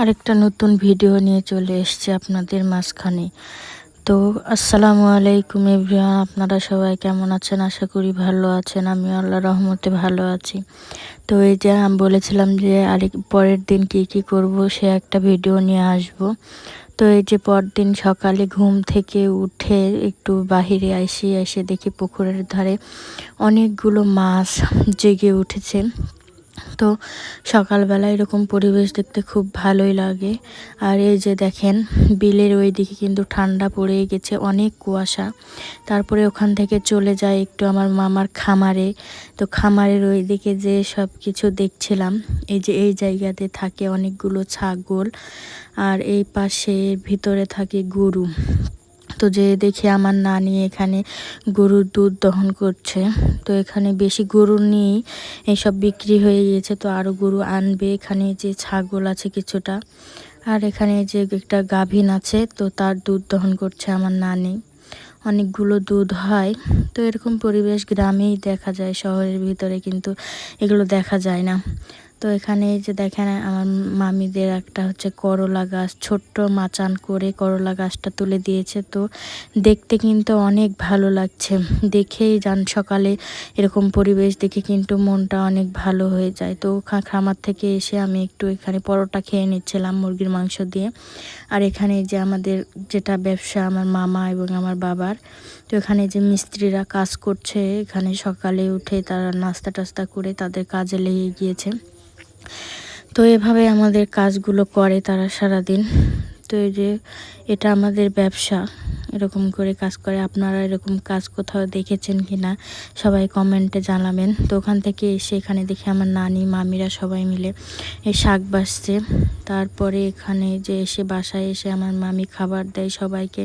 আরেকটা নতুন ভিডিও নিয়ে চলে এসেছি আপনাদের মাঝখানে। তো, আসসালামু আলাইকুম এভরিওয়ান, আপনারা সবাই কেমন আছেন? আশা করি ভালো আছেন। আমি আল্লাহ রহমতে ভালো আছি। তো এই যে আমি বলেছিলাম যে আরেক, পরের দিন কি কি করব, সে একটা ভিডিও নিয়ে আসব। তো এই যে পরদিন সকালে ঘুম থেকে উঠে একটু বাহিরে আসি এসে দেখি পুকুরের ধারে অনেকগুলো মাছ জেগে উঠেছে। তো সকালবেলা এরকম পরিবেশ দেখতে খুব ভালোই লাগে। আর এই যে দেখেন, বিলের ওই দিকে কিন্তু ঠান্ডা পড়ে গেছে, অনেক কুয়াশা। তারপরে ওখান থেকে চলে যায় একটু আমার মামার খামারে। তো খামারের ওই দিকে যে সব কিছু দেখছিলাম, এই যে এই জায়গাতে থাকে অনেকগুলো ছাগল। আর এই পাশে ভিতরে থাকে গরু। তো যে দেখে আমার নানি এখানে গরুর দুধ দহন করছে। তো এখানে বেশি গরু নিয়েই এইসব বিক্রি হয়ে গিয়েছে, তো আরও গরু আনবে। এখানে যে ছাগল আছে কিছুটা, আর এখানে যে একটা গাভিন আছে, তো তার দুধ দহন করছে আমার নানি। অনেকগুলো দুধ হয়। তো এরকম পরিবেশ গ্রামেই দেখা যায়, শহরের ভিতরে কিন্তু এগুলো দেখা যায় না। তো এখানে যে দেখেন, আমার মামিদের একটা হচ্ছে করলা গাছ, ছোট্ট মাচান করে করলা গাছটা তুলে দিয়েছে। তো দেখতে কিন্তু অনেক ভালো লাগছে। দেখেই যান সকালে এরকম পরিবেশ, দেখে কিন্তু মনটা অনেক ভালো হয়ে যায়। তো খামার থেকে এসে আমি একটু এখানে পরোটা খেয়ে নিচ্ছিলাম মুরগির মাংস দিয়ে। আর এখানে যে আমাদের যেটা ব্যবসা, আমার মামা এবং আমার বাবার, তো এখানে যে মিস্ত্রিরা কাজ করছে, এখানে সকালে উঠে তারা নাস্তা টাস্তা করে তাদের কাজে লেগে গিয়েছে। তো এভাবে আমাদের কাজগুলো করে তারা সারাদিন। তো এই যে এটা আমাদের ব্যবসা। এরকম করে কাজ করে। আপনারা এরকম কাজ কোথাও দেখেছেন কি না সবাই কমেন্টে জানাবেন। তো ওখান থেকে এসে এখানে দেখে আমার নানি, মামিরা সবাই মিলে এই শাক বাসছে। তারপরে এখানে যে এসে বাসায় এসে আমার মামি খাবার দেয় সবাইকে।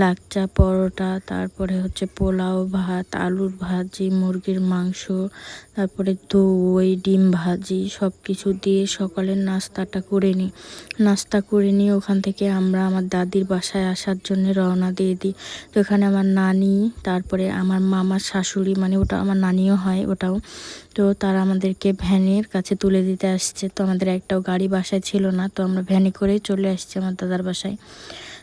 লাকচা পরোটা, তারপরে হচ্ছে পোলাও ভাত, আলুর ভাজি, মুরগির মাংস, তারপরে দই, ডিম ভাজি সব কিছু দিয়ে সকালের নাস্তাটা করে নিই। নাস্তা করে নিয়ে ওখান থেকে আমরা আমার দাদির বাসায় আসার জন্য রওনা দিয়ে দিই। তো এখানে আমার নানি, তারপরে আমার মামার শাশুড়ি মানে ওটা আমার নানিও হয় ওটাও। তো তারা আমাদেরকে ভ্যানের কাছে তুলে দিতে আসছে। তো আমাদের একটাও গাড়ি বাসায় ছিল না, তো আমরা ভ্যানে করেই চলে আসছি আমার দাদার বাসায়।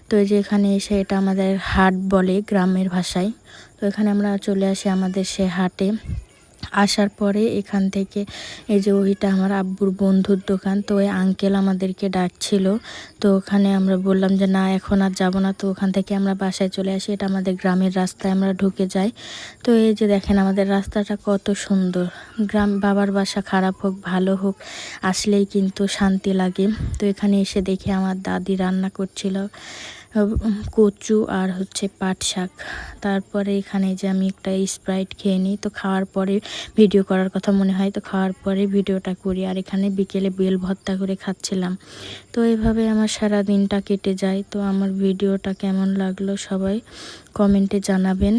তো এই যে এখানে এসে এটা আমাদের হাট বলে গ্রামের ভাষায়। তো এখানে আমরা চলে আসি আমাদের সে হাটে। আসার পরে এখান থেকে এই যে ওইটা আমার আব্বুর বন্ধুর দোকান, তো ওই আঙ্কেল আমাদেরকে ডাকছিল। তো ওখানে আমরা বললাম যে, না, এখন আর যাব না। তো ওখান থেকে আমরা বাসায় চলে আসি। এটা আমাদের গ্রামের রাস্তায় আমরা ঢুকে যাই। তো এই যে দেখেন আমাদের রাস্তাটা কত সুন্দর। গ্রাম, বাবার বাসা খারাপ হোক, ভালো হোক, আসলেই কিন্তু শান্তি লাগে। তো এখানে এসে দেখে আমার দাদি রান্না করছিল। কচু আর হচ্ছে পাট শাক। তারপরে এখানে যে আমি একটা স্প্রাইট খেয়ে নিই, তো খাওয়ার পরে ভিডিও করার কথা মনে হয়, তো খাওয়ার পরে ভিডিওটা করি। আর এখানে বিকেলে বেল ভর্তা করে খাচ্ছিলাম। তো এভাবে আমার সারা দিনটা কেটে যায়। তো আমার ভিডিওটা কেমন লাগল সবাই কমেন্টে জানাবেন।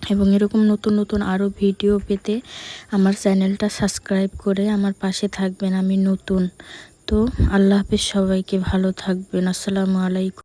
এবং এরকম নতুন নতুন আরও ভিডিও পেতে আমার চ্যানেলটা সাবস্ক্রাইব করে আমার পাশে থাকবেন আমি নতুন। তো আল্লাহ হাফিজ সবাইকে ভালো থাকবেন। আসসালামু আলাইকুম।